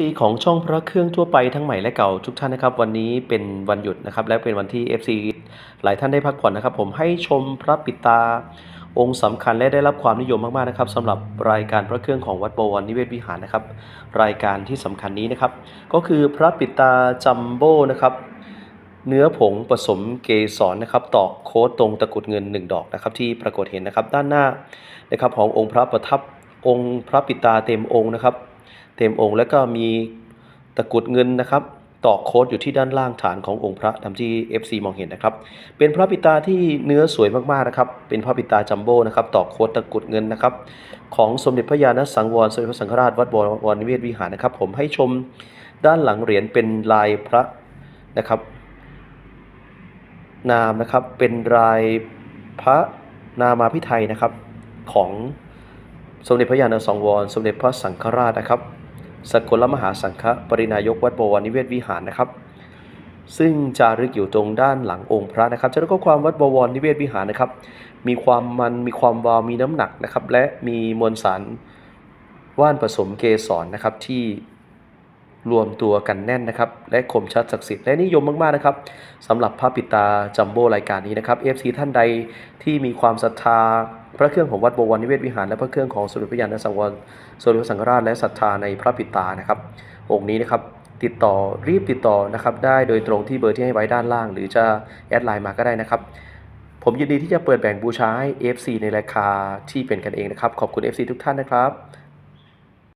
FC ของช่องพระเครื่องทั่วไปทั้งใหม่และเก่าทุกท่านนะครับ วันนี้เป็นวันหยุดนะครับ และเป็นวันที่ FC หลายท่านได้พักผ่อนนะครับ ผมให้ชมพระปิตา องค์สำคัญและได้รับความนิยมมากๆนะครับสำหรับรายการพระเครื่องของวัดบวรนิเวศวิหารนะครับ รายการที่สำคัญนี้นะครับ ก็คือพระปิตาจัมโบ้นะครับ เนื้อผงผสมเกสรนะครับ ตอกโค้ดตรงตะกุดเงิน 1 ดอกนะครับ ที่ปรากฏเห็นนะครับด้านหน้านะครับขององค์พระประทับองค์พระปิตาเต็มองค์นะครับ เต็มองค์ แล้วก็มีตะกุดเงินนะครับตอกโค้ดอยู่ที่ด้านล่างฐานขององค์พระตามที่ FC มองเห็นนะครับ เป็นพระปิตาที่เนื้อสวยมากๆนะครับ เป็นพระปิตาจัมโบ้นะครับตอกโค้ดตะกุดเงินนะครับ ของสมเด็จพระญาณสังวรสมเด็จพระสังฆราชวัดบวรนิเวศวิหารนะครับ ผมให้ชมด้านหลังเหรียญเป็นลายพระนะครับ นามนะครับเป็นรายพระนามาพิไทยนะครับของสมเด็จพระญาณสังวร สมเด็จพระสังฆราชนะครับ สกลมหาสังฆปรินายกวัดบวรนิเวศวิหารนะครับ ซึ่งจารึกอยู่ตรงด้านหลังองค์พระนะครับจะได้ข้อความวัดบวรนิเวศวิหารนะครับ มีความมันมีความวาวมีน้ำหนักนะครับ และมีมวลสารว่านผสมเกสรนะครับที่รวมตัวกันแน่นนะครับ และคมชัดศักดิ์สิทธิ์และนิยมมาก ๆ นะครับสำหรับพระปิตาจัมโบ้รายการนี้นะครับ FC ท่านใดที่มีความศรัทธา ระเครื่องของวัดบวรนิเวศวิหารและพระเครื่องของสมเด็จพระญาณสังวรสมเด็จพระสังฆราชและศรัทธาในพระปิตานะครับ องค์นี้นะครับติดต่อรีบติดต่อนะครับได้โดยตรงที่เบอร์ที่ให้ไว้ด้านล่าง หรือจะแอดไลน์มาก็ได้นะครับผมยินดีที่จะเปิดแบ่งบูชาให้ FC ในราคาที่เป็นกันเองนะครับ ขอบคุณ FC ทุกท่านนะครับ